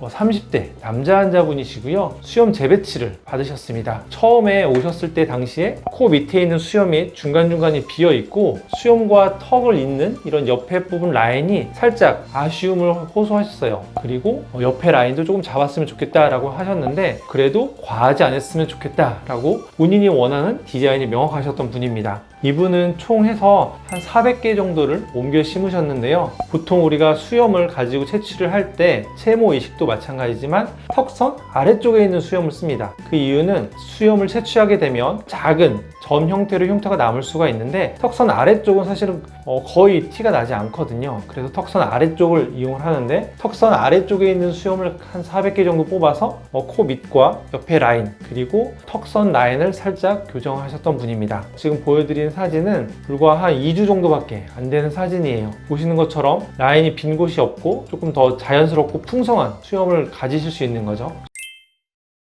30대 남자 환자분이시고요. 수염 재배치를 받으셨습니다. 처음에 오셨을 때 당시에 코 밑에 있는 수염이 중간중간이 비어 있고 수염과 턱을 잇는 이런 옆에 부분 라인이 살짝 아쉬움을 호소하셨어요. 그리고 어, 옆에 라인도 조금 잡았으면 좋겠다라고 하셨는데 그래도 과하지 않았으면 좋겠다라고 본인이 원하는 디자인이 명확하셨던 분입니다. 이분은 총 해서 한 400개 정도를 옮겨 심으셨는데요. 보통 우리가 수염을 가지고 채취를 할 때 채모 이식도 마찬가지지만 턱선 아래쪽에 있는 수염을 씁니다. 그 이유는 수염을 채취하게 되면 작은 점 형태로 흉터가 남을 수가 있는데 턱선 아래쪽은 사실은 어, 거의 티가 나지 않거든요. 그래서 턱선 아래쪽을 이용을 하는데 턱선 아래쪽에 있는 수염을 한 400개 정도 뽑아서 어, 코 밑과 옆에 라인 그리고 턱선 라인을 살짝 교정하셨던 분입니다. 지금 보여드린 사진은 불과 한 2주 정도밖에 안 되는 사진이에요. 보시는 것처럼 라인이 빈 곳이 없고 조금 더 자연스럽고 풍성한 수염 을 가지실 수 있는 거죠.